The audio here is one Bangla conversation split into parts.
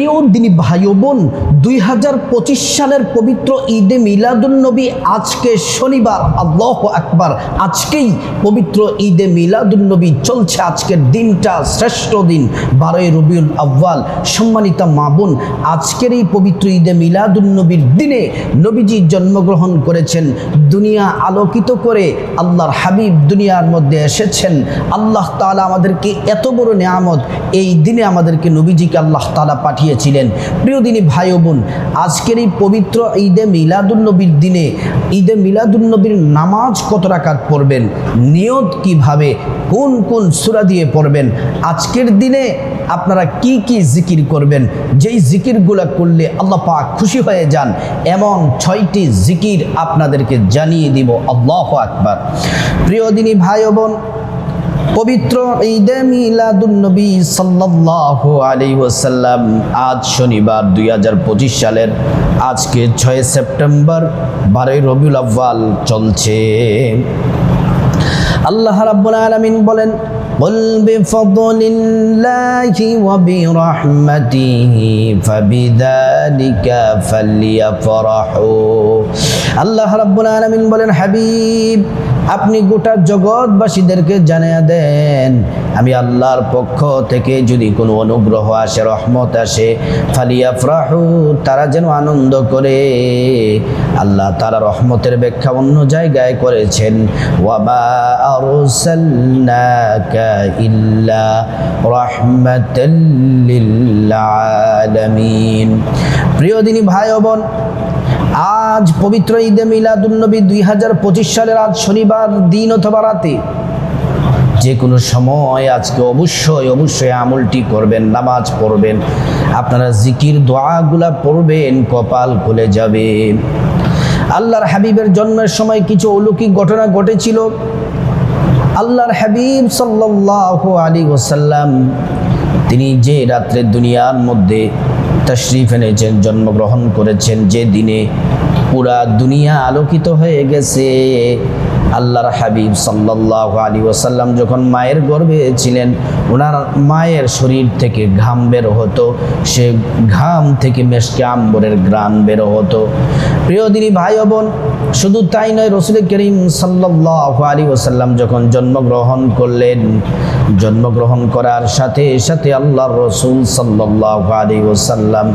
প্রিয় দিনী ভাই বোন, দুই হাজার পঁচিশ সালের পবিত্র ঈদে মিলাদুন্নবী, আজকে শনিবার, আল্লাহ আকবার, আজকেই পবিত্র ঈদে মিলাদুন্নবী চলছে আজকের দিনটা, শ্রেষ্ঠ দিন। বারোই রবিউল আব্বাল সম্মানিতা মা বোন, আজকের এই পবিত্র ঈদে মিলাদুন্নবীর দিনে নবীজি জন্মগ্রহণ করেছেন। দুনিয়া আলোকিত করে আল্লাহর হাবিব দুনিয়ার মধ্যে এসেছেন। আল্লাহ তালা আমাদেরকে এত বড় নিয়ামত এই দিনে আমাদেরকে নবীজিকে আল্লাহ তাআলা পাঠিয়েছিলেন। প্রিয় দিনী ভাই বোন আজকের এই পবিত্র ঈদে মিলাদুন্নবীর দিনে, ঈদে মিলাদুন্নবীর নামাজ কত রাকাত পড়বেন? নিয়ত কীভাবে? কোন কোন সুরা দিয়ে পড়বেন? আজকের দিনে আপনারা কি কি জিকির করবেন? যেই জিকিরগুলো করলে আল্লাহ পাক খুশি হয়ে যান, এমন ছয়টি জিকির আপনাদেরকে জানিয়ে দিব। আল্লাহ আকবার। প্রিয় দিনী ভাই বোন পবিত্র ঈদে মিলাদুন্নবী সাল্লাল্লাহু আলাইহি ওয়াসাল্লাম আজ শনিবার দুই হাজার পঁচিশ সালের আজকে ছয় সেপ্টেম্বর বারোই রবিউল আব্বাল চলছে আল্লাহ রাব্বুল আলামিন বলেন قل بفضل الله وبرحمته فبذلك فليفرحوا আল্লাহ রাব্বুল আলামিন বলেন হাবিব আপনি গোটা জগৎবাসীদেরকে জানিয়ে দেন, আমি আল্লাহর পক্ষ থেকে যদি কোনো অনুগ্রহ আসে, রহমত আসে ফালিয়া ফ্রাহু তারা যেন আনন্দ করে। আল্লাহ তারা রহমতের ব্যাখ্যা অন্য জায়গায় করেছেন ওয়াবা ইল্লা প্রিয় দিনী ভাই বোন, আজ পবিত্র ঈদে মিলাদুন্নবী দুই হাজার পঁচিশ সালের আজ শনিবার দিন অথবা রাতে। যে কোনো সময় আজকে অবশ্যই অবশ্যই আমলটি করবেন, নামাজ পড়বেন। আপনারা জিকির দোয়াগুলা পড়বেন, কপাল খুলে যাবে। আল্লাহর হাবিবের জন্মের সময় কিছু অলৌকিক ঘটনা ঘটেছিল। আল্লাহর হাবিব সাল্লাল্লাহু আলী ওসাল্লাম তিনি যে রাত্রে দুনিয়ার মধ্যে তশরিফ এনেছেন, জন্মগ্রহণ করেছেন, যে দিনে পুরা দুনিয়া আলোকিত হয়ে গেছে। আল্লাহর হাবিব সাল্লাল্লাহু আলী ওসাল্লাম যখন মায়ের গর্ভে ছিলেন ওনার মায়ের শরীর থেকে ঘাম বের হতো, সে ঘাম থেকে মেশকে আম্বরের গ্রান বের হতো। প্রিয় দিনী ভাই বোন, শুধু তাই নয়, রসুল করিম সাল্লাল্লাহু আলী ওসাল্লাম যখন জন্মগ্রহণ করলেন, জন্মগ্রহণ করার সাথে সাথে আল্লাহর রসুল সাল্লাল্লাহু আলী ওসাল্লাম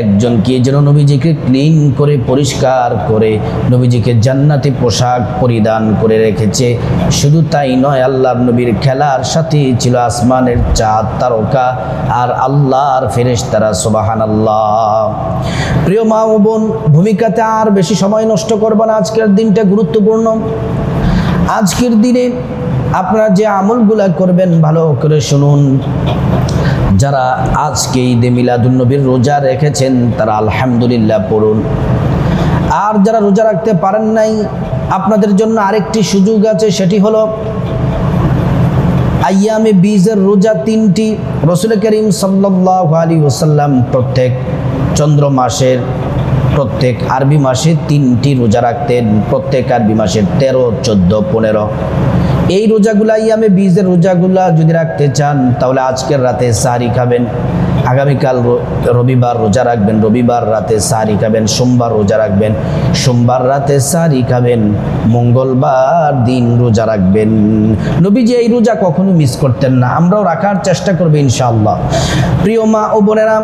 একজন একজনকে যেন নবীজিকে ক্লিন করে, পরিষ্কার করে, নবীজিকে জান্নাতি পোশাক পরিধান করে রেখেছে। শুধু তাই নয়, আল্লাহর নবীর খেলার সাথে ছিল আসমানের চাঁদ তারকা আর আল্লাহর ফেরেশ তারা সোবাহান আল্লাহ প্রিয় মা ও বোন, ভূমিকাতে আর বেশি সময় নষ্ট করব না, আজকের দিনটা গুরুত্বপূর্ণ। আজকের দিনে আপনারা যে আমলগুলা করবেন, ভালো করে শুনুন। যারা আজকে ঈদে মিলাদুন্নবীর রোজা রেখেছেন, তারা আলহামদুলিল্লাহ পড়ুন। আর যারা রোজা রাখতে পারেন নাই আপনাদের জন্য আরেকটি সুযোগ আছে, সেটি হলো আয়ামে বীজের রোজা তিনটি। রসুল করিম সাল্লাহ আলী ওসাল্লাম প্রত্যেক চন্দ্র মাসের, প্রত্যেক আরবি মাসে তিনটি রোজা রাখতেন। প্রত্যেক আরবি মাসের তেরো, চোদ্দ, পনেরো। এই রোজাগুলা ইয়ামে বীজের রোজাগুলা যদি রাখতে চান, তাহলে আজকের রাতে সাহারি খাবেন। আগামীকাল রবিবার রোজা রাখবেন, রবিবার রাতে সাহারি খাবেন, সোমবার রোজা রাখবেন, সোমবার রাতে সাহারি খাবেন, মঙ্গলবার দিন রোজা রাখবেন। নবীজি এই রোজা কখনো মিস করতেন না, আমরাও রাখার চেষ্টা করব ইনশাআল্লাহ। প্রিয় মা ও বোনেরা,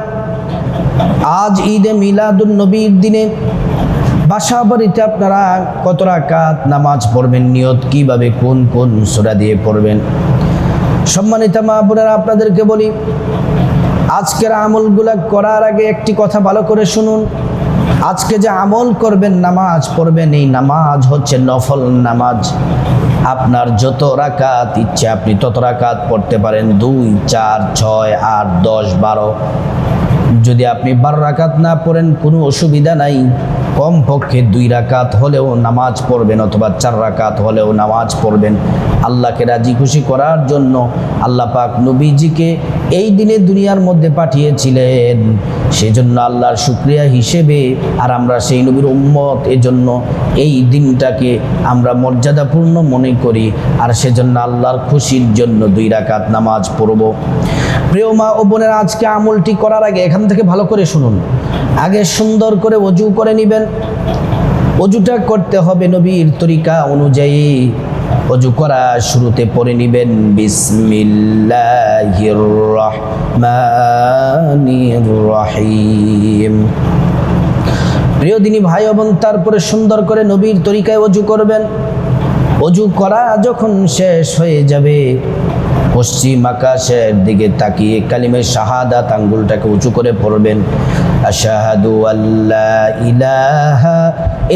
আজ ঈদে মিলাদুল নবীর দিনে বাসা বাড়িতে আপনারা কত রাকাত নামাজ পড়বেন, নিয়ত কীভাবে কোন কোন সুরা দিয়ে পড়বেন? সম্মানিত মা বোনেরা, আপনাদেরকে বলি আজকের আমলগুলা করার আগে একটি কথা ভালো করে শুনুন। আজকে যে আমল করবেন, নামাজ পড়বেন, এই নামাজ হচ্ছে নফল নামাজ। আপনার যত রাকাত ইচ্ছে, আপনি তত রাকাত পড়তে পারেন। দুই, চার, ছয়, আট, দশ, বারো। যদি আপনি বারো রাকাত না পড়েন, কোনো অসুবিধা নাই। কমপক্ষে দুই রাকাত হলেও নামাজ পড়বেন অথবা চার রাকাত হলেও নামাজ পড়বেন। আল্লাহকে রাজি খুশি করার জন্য আল্লাহ পাক নবীজিকে এই দিনে দুনিয়ার মধ্যে পাঠিয়েছিলেন। সেজন্য আল্লাহর শুক্রিয়া হিসেবে আর আমরা সেই নবীর উম্মত, এজন্য এই দিনটাকে আমরা মর্যাদাপূর্ণ মনে করি। আর সেজন্য আল্লাহর খুশির জন্য দুই রাকাত নামাজ পড়ব। প্রিয় মা ও বোনের, আজকে আমলটি করার আগে এখান থেকে ভালো করে শুনুন। আগে সুন্দর করে অজু করে নেবেন। অজুটা করতে হবে নবীর তরিকা অনুযায়ী। অজু করা শুরুতে পড়ে নিবেন, বিসমিল্লাহির প্রিয় দিনী ভাই বোন, তারপরে সুন্দর করে নবীর তরিকায় অজু করবেন। অজু করা যখন শেষ হয়ে যাবে পশ্চিম আকাশের দিকে তাকিয়ে কালিমে শাহাদাত আঙ্গুলটাকে উঁচু করে পড়বেন। আশাহাদু আল্লাহ ইলাহা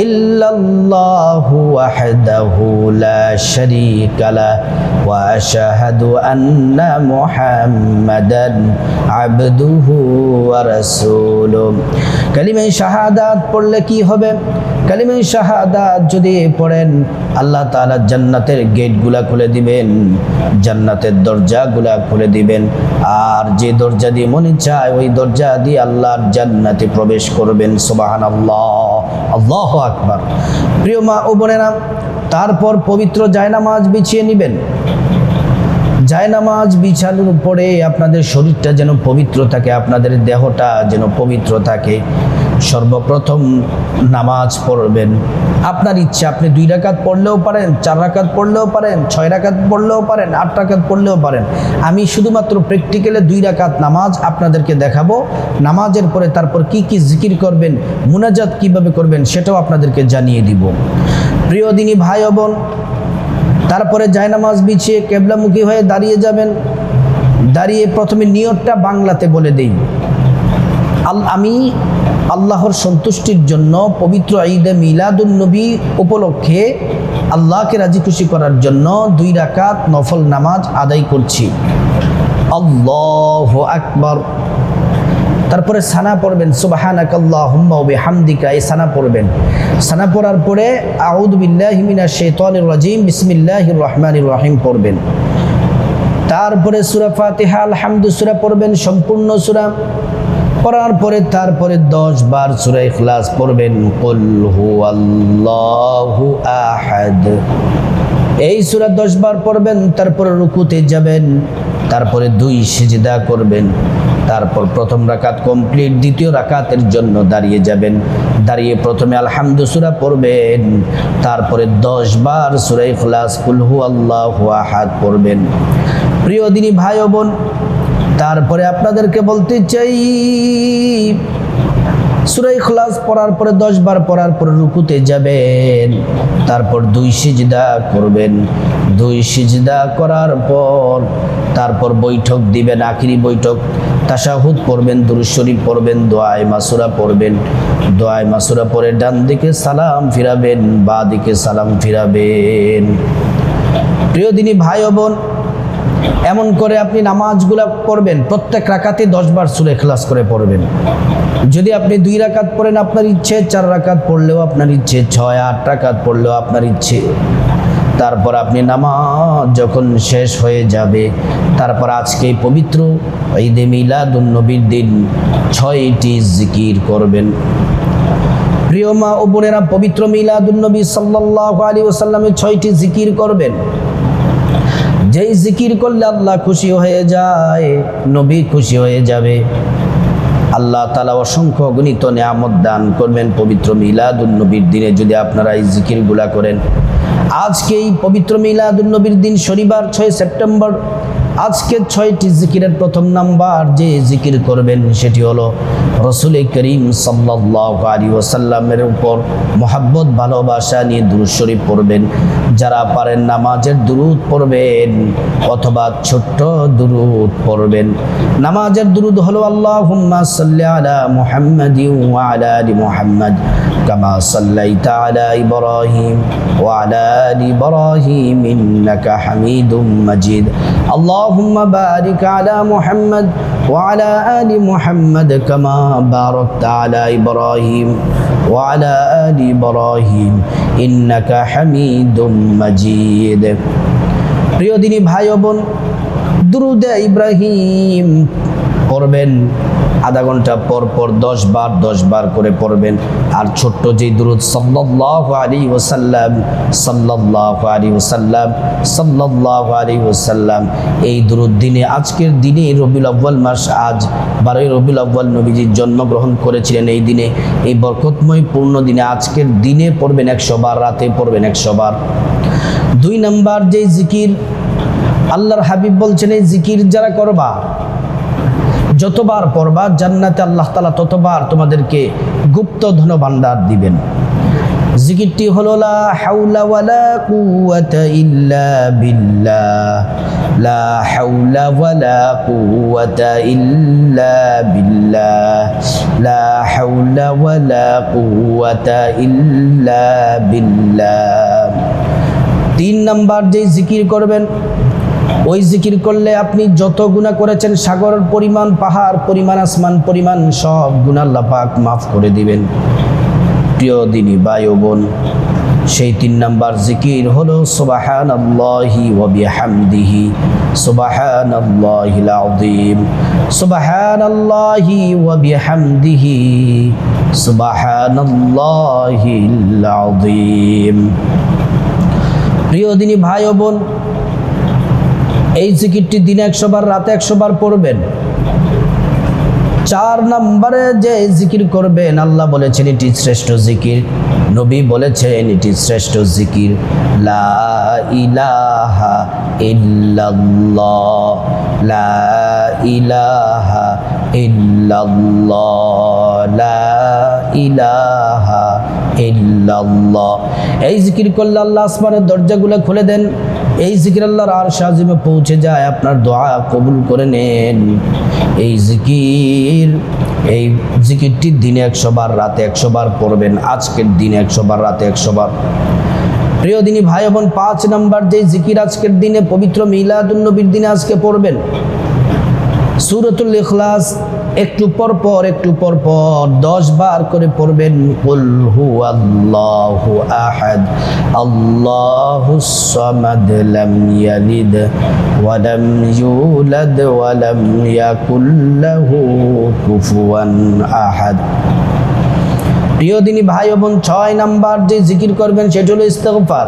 ইল্লাল্লাহু ওয়াহদাহু লা শারীকা লা ওয়া আশহাদু আন্না মুহাম্মাদান আবদুহু ওয়া রাসূলুহু কালিমে শাহাদাত পড়লে কি হবে? কালিমে শাহাদাত যদি পড়েন, আল্লাহ তাআলা জান্নাতের গেটগুলা খুলে দিবেন। জান্নাতের দরজাগুলা খুলে দিবেন। আর যে দরজা দিয়ে মনে চায়, ওই দরজা দিয়ে আল্লাহর জান্নাতে প্রবেশ করবেন। সুবাহান আল্লাহ আল্লাহ আকবার। প্রিয় মা ও বোনেরা, তারপর পবিত্র জায়নামাজ বিছিয়ে নেবেন। জায়নামাজ বিছানোর পরে আপনাদের শরীরটা যেন পবিত্র থাকে, আপনাদের দেহটা যেন পবিত্র থাকে। সর্বপ্রথম নামাজ পড়বেন। আপনার ইচ্ছা, আপনি দুই রাকাত পড়লেও পারেন, চার রাকাত পড়লেও পারেন, ছয় রাকাত পড়লেও পারেন, আট রাকাত পড়লেও পারেন। আমি শুধুমাত্র প্র্যাকটিক্যালে দুই রাকাত নামাজ আপনাদেরকে দেখাবো। নামাজের পরে তারপর কি কি জিকির করবেন, মুনাজাত কীভাবে করবেন, সেটাও আপনাদেরকে জানিয়ে দিব। প্রিয় দিনী ভাই বোন, তারপরে জায়নামাজ বিছিয়ে কেবলামুখী হয়ে দাঁড়িয়ে যাবেন। দাঁড়িয়ে প্রথমে নিয়তটা বাংলাতে বলে দেই। আমি আল্লাহর সন্তুষ্টির জন্য পবিত্র ঈদে মিলাদুল নবী উপলক্ষে আল্লাহকে রাজি খুশি করার জন্য দুই রাকাত নফল নামাজ আদায় করছি। আল্লাহ আকবর। তারপরে সানা পড়বেন সুবাহানাক আল্লাহুম্মা ওয়া সানা পড়বেন। সানা পড়ার পরে আউযু বিল্লাহি মিনাশ শাইতানির রাজিম, বিসমিল্লাহির রহমানির রহিম পড়বেন। তারপরে সূরা ফাতিহা আলহামদু সূরা পড়বেন, সম্পূর্ণ সূরা। পড়ার পরে তারপরে দশ বার সূরা ইখলাস পড়বেন আহাদ। এই সুরা দশ বার পড়বেন, তারপরে রুকুতে যাবেন, তারপরে দুই সিজদা করবেন, তারপর প্রথম রাকাত কমপ্লিট, দ্বিতীয় রাকাতের জন্য দাঁড়িয়ে যাবেন। দাঁড়িয়ে প্রথমে আলহামদু সুরা পড়বেন, তারপরে দশ বার সুরাই খলাস কুলহু আল্লাহ আহাদ পড়বেন। প্রিয় দিনী ভাই বোন তারপরে আপনাদেরকে বলতে চাই সুরাই খলাস পড়ার পরে দশ বার পড়ার পরে রুকুতে যাবেন, তারপর দুই সিজদা করবেন। দুই সিজদা করার পর তারপর বৈঠক দিবেন, আখিরি বৈঠক। তাশাহুদ পড়বেন দুরুশরীফ পড়বেন, দোয়ায় মাসুরা পড়বেন। দোয়ায় মাসুরা পরে ডান দিকে সালাম ফিরাবেন, বা দিকে সালাম ফিরাবেন। প্রিয় দিনী ভাই বোন এমন করে আপনি নামাজগুলা পড়বেন, প্রত্যেক রাকাতে দশ বার সুরে খেলাস করে পড়বেন। যদি আপনি দুই রাকাত পড়েন, আপনার ইচ্ছে, চার রাকাত পড়লেও আপনার ইচ্ছে, ছয়, আট রাকাত পড়লেও আপনার ইচ্ছে। তারপর আপনি নামাজ যখন শেষ হয়ে যাবে, তারপর আজকে পবিত্র ঈদে মিলাদুন্নবীর দিন, ছয়টি জিকির করবেন। প্রিয় মা ও বোনেরা, পবিত্র মিলাদুন্নবী সাল্লাল্লাহু আলাইহি ওয়াসাল্লামের ছয়টি জিকির করবেন। যেই জিকির করলে আল্লাহ খুশি হয়ে যায়, নবী খুশি হয়ে যাবে। আল্লাহ তালা অসংখ্য গণিত নিয়ামত দান করবেন পবিত্র মিলাদুন্নবীর দিনে যদি আপনারা এই জিকিরগুলা করেন। আজকে এই পবিত্র মিলাদুন্নবীর দিন শনিবার, ছয় সেপ্টেম্বর আজকে ছয়টি জিকিরের প্রথম নাম্বার যে জিকির করবেন সেটি হলো রসুল করিম সাল্লাহ আলী ওসাল্লামের উপর মোহাব্বত, ভালোবাসা নিয়ে দুরুদ শরীফ পড়বেন। যারা পারেন নামাজের দুরুদ পড়বেন অথবা ছোট্ট দুরুদ পড়বেন। নামাজের দুরুদ হলো আল্লাহ সাল্লি আলা মুহাম্মাদি ওয়া আলা মুহাম্মদ কামা সাল্লাইতা আলা ইব্রাহিম ওয়া আলা আলি ইব্রাহিম ইন্নাকা হামিদুম মাজিদ। اللهم بارك على محمد وعلى آل محمد كما باركت على إبراهيم وعلى آل إبراهيم إنك حميد مجيد প্রিয় দিনী ভাই ও বোন দুরুদে ইব্রাহিম পড়বেন আধা ঘণ্টা পর পর দশ বার দশ বার করে পড়বেন। আর ছোট্ট যেই দুরুদ সাল্লাহ আলী ওসাল্লাম সাল্লাহ আলী ওসাল্লাম সাল্লাহ আলী ওসাল্লাম এই দুরুদ দিনে, আজকের দিনে রবিউল আব্বাল মাস, আজ বারোই রবিউল আব্বাল নবীজির জন্মগ্রহণ করেছিলেন এই দিনে। এই বরকতময় পূর্ণ দিনে আজকের দিনে পড়বেন একশো বার, রাতে পড়বেন একশো বার। দুই নাম্বার যে জিকির, আল্লাহর হাবিব বলছেন, এই জিকির যারা করবা যতবার পড়বা জান্নাতে আল্লাহ তালা ততবার তোমাদেরকে গুপ্ত ধন ভান্ডার দিবেন। জিকিরটি হলো, লা ইল্লা লা ইল্লা লা ইল্লা তিন নাম্বার যে জিকির করবেন ওই জিকির করলে আপনি যত গুণা করেছেন, সাগরের পরিমাণ, পাহাড় পরিমাণ, আসমান পরিমাণ, সব গুণা পাক মাফ করে দিবেন। প্রিয় দিনী বায়ু বোন, সেই তিন নাম্বার জিকির হলো সুবাহান প্রিয় দিনী ভাই বোন এই জিকিরটি দিনে একশো বার, রাতে একশো বার পড়বেন। চার নম্বরে যে জিকির করবেন, আল্লাহ বলেছেন, এটি শ্রেষ্ঠ জিকির। নবী বলেছেন, এটি শ্রেষ্ঠ জিকির। লা ইলাহা ইল্লাল্লাহ। লা ইলাহা ইল্লাল্লাহ। লা ইলাহা ইল্লাল্লাহ। এই জিকির করলে আল্লাহ আসমানের দরজাগুলো খুলে দেন। এই জিকির আল্লাহর আর সাজিমে পৌঁছে যায়। আপনার দোয়া কবুল করে নেন। এই জিকির, এই জিকিরটি দিনে একশো বার, রাতে একশো বার পড়বেন। আজকের দিনে একশো বার, রাতে একশো বার। প্রিয় দিনী ভাই বোন, পাঁচ নাম্বার যে জিকির আজকের দিনে পবিত্র মিলাদুন্নবীর দিনে আজকে পড়বেন। সুরতুল ইখলাস একটু পর পর, একটু পর পর, দশ বার করে পড়বেন কুফুয়ান প্রিয় দিনী ভাই বোন, ছয় নাম্বার যে জিকির করবেন, সেটা হলো ইস্তেগফার।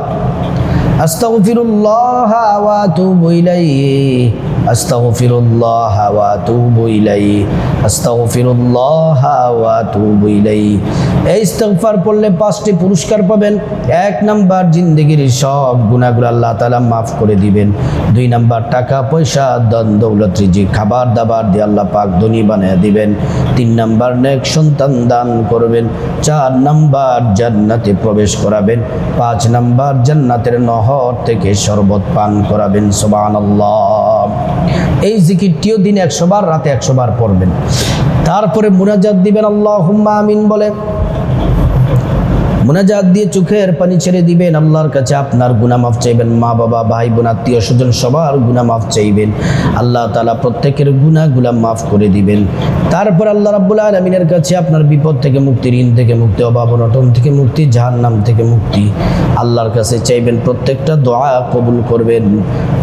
আস্তাগফিরুল্লাহ ওয়া আতুবু আস্তাগফিরুল্লাহ ওয়া আতুবু ইলাইহি, আস্তাগফিরুল্লাহ ওয়া আতুবু ইলাইহি। এই ইস্তেগফার পড়লে পাঁচটি পুরস্কার পাবেন। এক নাম্বার, জিন্দেগির সব গুনাহগুলো আল্লাহ তাআলা মাফ করে দিবেন। দুই নাম্বার, টাকা, পয়সা দন দৌলত, রিজিক, খাবার, দাবার দিয়ে আল্লাহ পাক ধনী বানিয়ে দিবেন। তিন নাম্বার, নেক সন্তান দান করবেন। চার নাম্বার, জান্নাতে প্রবেশ করাবেন। পাঁচ নাম্বার, জান্নাতের নহর থেকে শরবত পান করাবেন। সুবহানাল্লাহ। এই জিকিরটিও দিন একশোবার রাতে একশোবার পড়বেন। তারপরে মুরাজাদ দিবেন আল্লাহ হুম্মা আমিন বলে। মোনাজাত দিয়ে চোখের পানি ছেড়ে দিবেন। আল্লাহর কাছে আপনার গুনা মাফ চাইবেন। মা, বাবা, ভাই, বোন, আত্মীয়, স্বজন সবার গুনা মাফ চাইবেন। আল্লাহ তালা প্রত্যেকের গুনাগুলা মাফ করে দিবেন। তারপর আল্লাহ রাব্বুল আলমিনের কাছে আপনার বিপদ থেকে মুক্তি, ঋণ থেকে মুক্তি, অভাব, অনটন থেকে মুক্তি, জাহান্নাম থেকে মুক্তি আল্লাহর কাছে চাইবেন। প্রত্যেকটা দোয়া কবুল করবেন।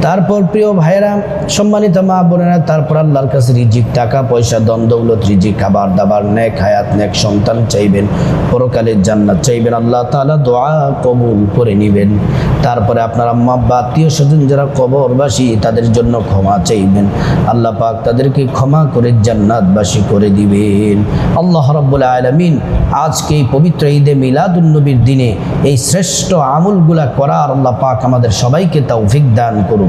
তারপর প্রিয় ভাইয়েরা, সম্মানিত মা বোনেরা, তারপর আল্লাহর কাছে রিজিক, টাকা, পয়সা দ্বন্দ্বগুলত রিজিক, খাবার, দাবার, নেক, হায়াত, নেক সন্তান চাইবেন। পরকালের জান্নাত চাইবেন। আল্লাহ তাআলা দোয়া কবুল করে নেবেন। তারপরে আপনার আম্মা আব্বা আত্মীয় স্বজন যারা কবরবাসী, তাদের জন্য ক্ষমা চাইবেন। আল্লাহ পাক তাদেরকে ক্ষমা করে জান্নাতবাসী করে দিবেন। আল্লাহ রাব্বুল আলামিন আজকে এই পবিত্র ঈদে মিলাদুন্নবীর দিনে এই শ্রেষ্ঠ আমলগুলা করার আল্লাহ পাক আমাদের সবাইকে তৌফিক দান করুন।